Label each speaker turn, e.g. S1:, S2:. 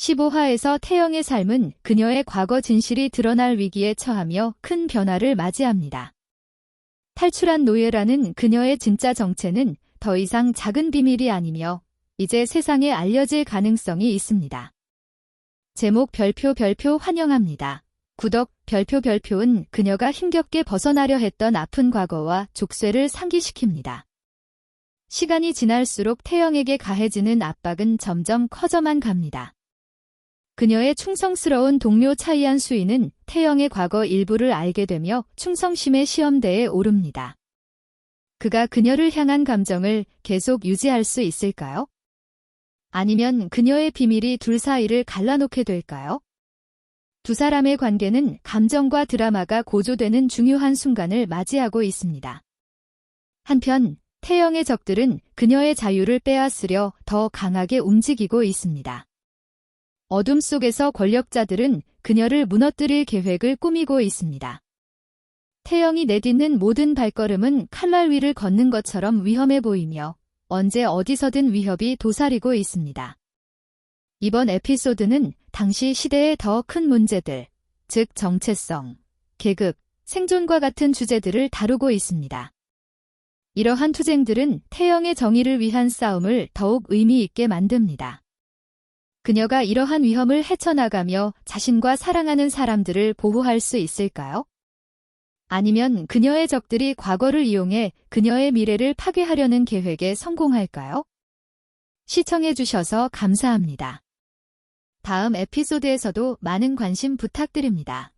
S1: 15화에서 태영의 삶은 그녀의 과거 진실이 드러날 위기에 처하며 큰 변화를 맞이합니다. 탈출한 노예라는 그녀의 진짜 정체는 더 이상 작은 비밀이 아니며 이제 세상에 알려질 가능성이 있습니다. 제목 별표 별표 환영합니다. 구독 별표 별표은 그녀가 힘겹게 벗어나려 했던 아픈 과거와 족쇄를 상기시킵니다. 시간이 지날수록 태영에게 가해지는 압박은 점점 커져만 갑니다. 그녀의 충성스러운 동료 차이한 수인은 태영의 과거 일부를 알게 되며 충성심의 시험대에 오릅니다. 그가 그녀를 향한 감정을 계속 유지할 수 있을까요? 아니면 그녀의 비밀이 둘 사이를 갈라놓게 될까요? 두 사람의 관계는 감정과 드라마가 고조되는 중요한 순간을 맞이하고 있습니다. 한편 태영의 적들은 그녀의 자유를 빼앗으려 더 강하게 움직이고 있습니다. 어둠 속에서 권력자들은 그녀를 무너뜨릴 계획을 꾸미고 있습니다. 태영이 내딛는 모든 발걸음은 칼날 위를 걷는 것처럼 위험해 보이며 언제 어디서든 위협이 도사리고 있습니다. 이번 에피소드는 당시 시대의 더 큰 문제들, 즉 정체성, 계급, 생존과 같은 주제들을 다루고 있습니다. 이러한 투쟁들은 태영의 정의를 위한 싸움을 더욱 의미 있게 만듭니다. 그녀가 이러한 위험을 헤쳐나가며 자신과 사랑하는 사람들을 보호할 수 있을까요? 아니면 그녀의 적들이 과거를 이용해 그녀의 미래를 파괴하려는 계획에 성공할까요? 시청해주셔서 감사합니다. 다음 에피소드에서도 많은 관심 부탁드립니다.